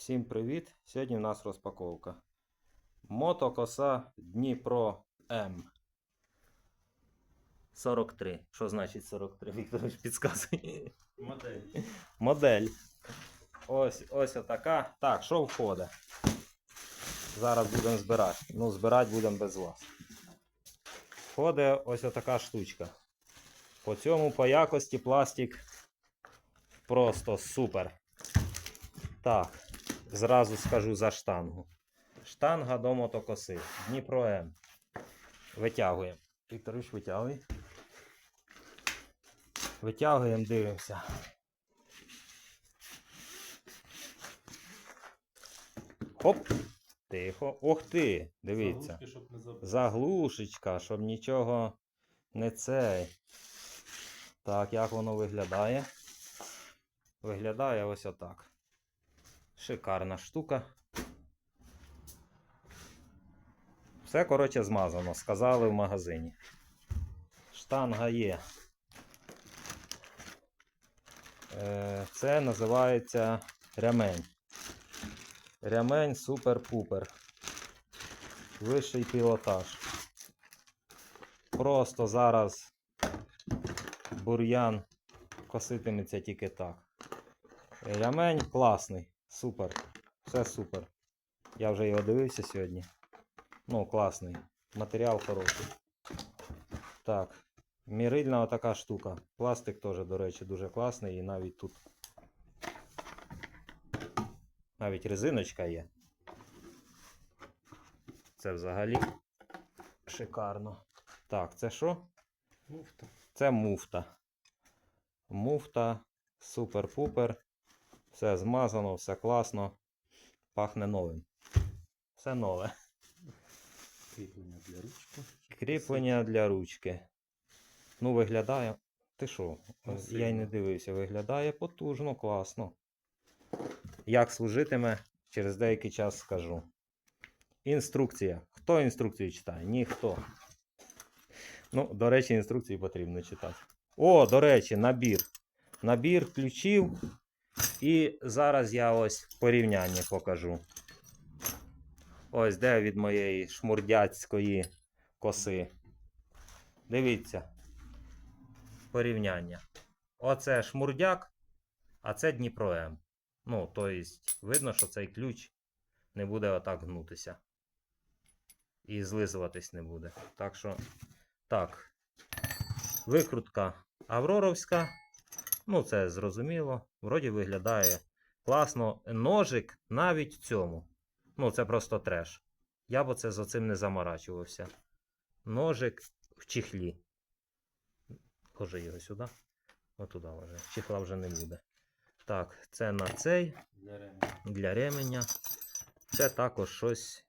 Всім привіт! Сьогодні в нас розпаковка. Мотокоса Дніпро М. 43. Що значить 43? Вікторович підказує. Модель. Модель. Ось ось отака. Так, що входить? Зараз будемо збирати. Ну, збирати будемо без вас. Входить ось отака штучка. По цьому по якості пластик просто супер. Так, зразу скажу за штангу. Штанга до мотокоси. Дніпро М. Витягуємо. Вікторович, витягуй. Витягуємо, дивимося. Хоп! Тихо. Ох ти! Дивіться. Заглушечка, щоб нічого не цей. Так, як воно виглядає? Виглядає ось отак. Шикарна штука. Все, коротше, змазано, сказали в магазині. Штанга є. Е, Це називається ремень. Ремень супер-пупер. Вищий пілотаж. Просто зараз бур'ян коситиметься тільки так. Ремень класний, супер. Все супер. Я вже його дивився сьогодні. Ну, класний. Матеріал хороший. Так. Мірильна така штука. Пластик теж, до речі, дуже класний і навіть тут. Навіть резиночка є. Це взагалі шикарно. Так, це що? Муфта. Це муфта. Муфта, супер-пупер. Все змазано, все класно. Пахне новим. Все нове. Кріплення для ручки. Кріплення для ручки. Ну, виглядає. Ти що? Я й не дивився. Виглядає потужно, класно. Як служитиме, через деякий час скажу. Інструкція. Хто інструкцію читає? Ніхто. Ну, до речі, інструкції потрібно читати. О, до речі, набір. Набір ключів. І зараз я ось порівняння покажу. Ось де від моєї шмурдяцької коси. Дивіться. Порівняння. Оце шмурдяк, а це Дніпро М. Ну, тобто, видно, що цей ключ не буде отак гнутися. І злизуватись не буде. Так що, так. Викрутка Авроровська. Ну, це зрозуміло. Вроді виглядає класно. Ножик навіть в цьому. Ну, це просто треш. Я б оце за цим не заморачувався. Ножик в чехлі. Ложи його сюди. Отуди ложи. Чехла вже не буде. Так, це на цей Для ремня. для ременя. Це також щось.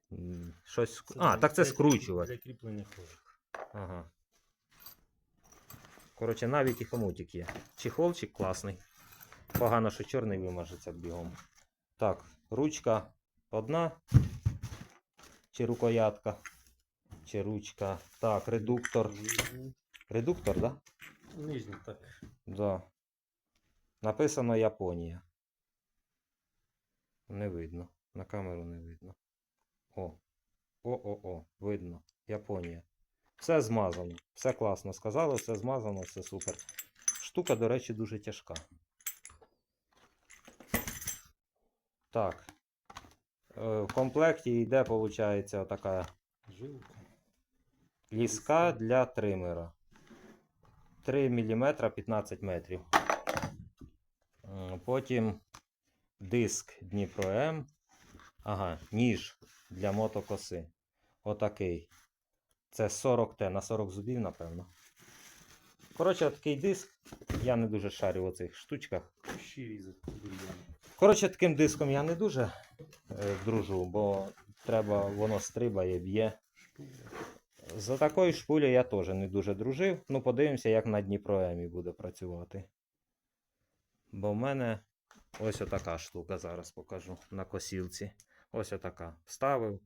щось... ск- А, так це скручувати. Для кріплення хожик. Ага. Коротше, навіть і хомутик є. Чехолчик класний. Погано, що чорний вимажеться бігом. Так, ручка одна. Чи рукоятка. Чи ручка. Так, редуктор. Редуктор, так? Да? Нижній, так. Да. Написано Японія. Не видно. На камеру не видно. О. О-о-о. Видно. Японія. Все змазано. Все класно. Сказали, все змазано, все супер. Штука, до речі, дуже тяжка. Так. Е, В комплекті йде, виходить, така. Ліска для тримера. 3 мм 15 метрів. Потім диск Дніпро М. Ага, ніж для мотокоси. Отакий. Це 40Т на 40 зубів, напевно. Коротше, отакий диск. Я не дуже шарю у цих штучках. Коротше, таким диском я не дуже е, дружу, бо треба, воно стрибає, б'є. За такою шпулею я теж не дуже дружив. Ну, подивимося, як на Дніпроемі буде працювати. Бо в мене ось отака штука, зараз покажу на косілці. Ось отака. Вставив,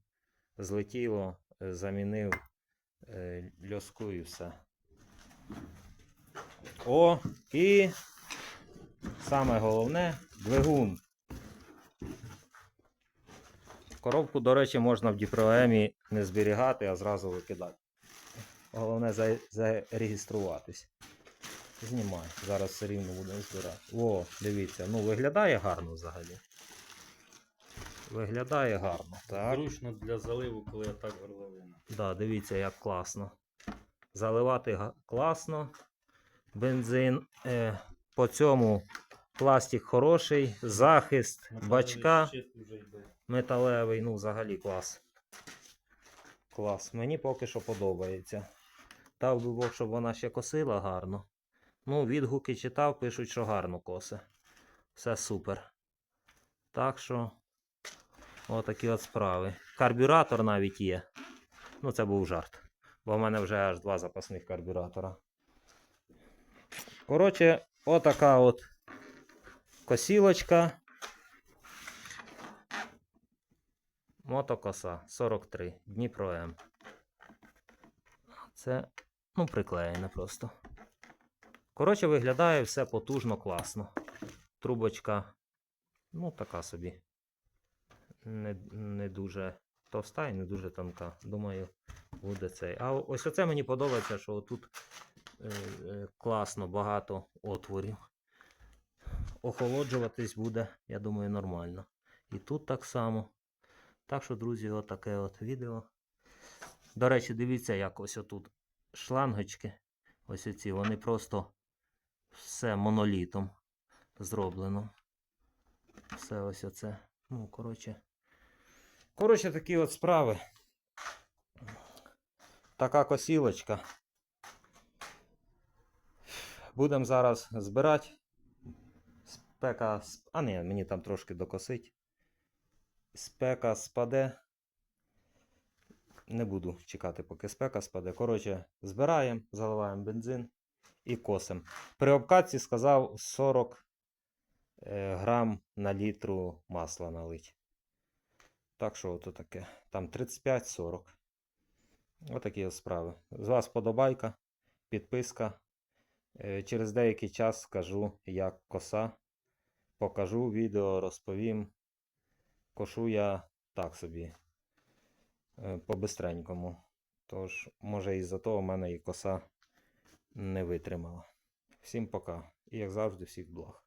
злетіло, е, замінив льоску і все. О, і саме головне двигун. Коробку, до речі, можна в діпроемі не зберігати, а зразу викидати. Головне за- зареєструватись. Знімай. Зараз все рівно будемо збирати. О, дивіться, ну виглядає гарно взагалі. Виглядає гарно. Зручно для заливу, коли я так горловина. Да, дивіться, як класно. Заливати класно. Бензин. Е, по цьому пластик хороший, захист, бачка вже йде. металевий, ну взагалі клас. Клас. Мені поки що подобається. Дав би Бог, щоб вона ще косила гарно. Ну, відгуки читав, пишуть, що гарно косе. Все супер. Так що, отакі от справи. Карбюратор навіть є. Ну, це був жарт. Бо в мене вже аж два запасних карбюратора. Коротше, отака от косілочка. Мотокоса 43 Дніпро М. Це, ну, приклеєне просто. Коротше, виглядає все потужно, класно. Трубочка, ну, така собі. Не, не дуже товста і не дуже тонка. Думаю, буде цей. А ось оце мені подобається, що тут е, е, класно, багато отворів. Охолоджуватись буде, я думаю, нормально. І тут так само. Так що, друзі, отаке от відео. До речі, дивіться, як ось отут шлангочки. Ось оці, вони просто все монолітом зроблено. Все ось оце. Ну, коротше. Коротше, такі от справи. Така косілочка. Будемо зараз збирати. Спека. сп- А ні, мені там трошки докосить. Спека спаде. Не буду чекати, поки спека спаде. Коротше, збираємо, заливаємо бензин і косимо. При обкатці сказав 40 е, грам на літру масла налить. Так що ото таке. Там 35-40. Отакі от справи. З вас подобайка, підписка. Е, Через деякий час скажу, як коса. Покажу відео, розповім. Кошу я так собі. е, По-бистренькому. Тож, може, із-за того в мене і коса не витримала. Всім пока. І як завжди, всіх благ.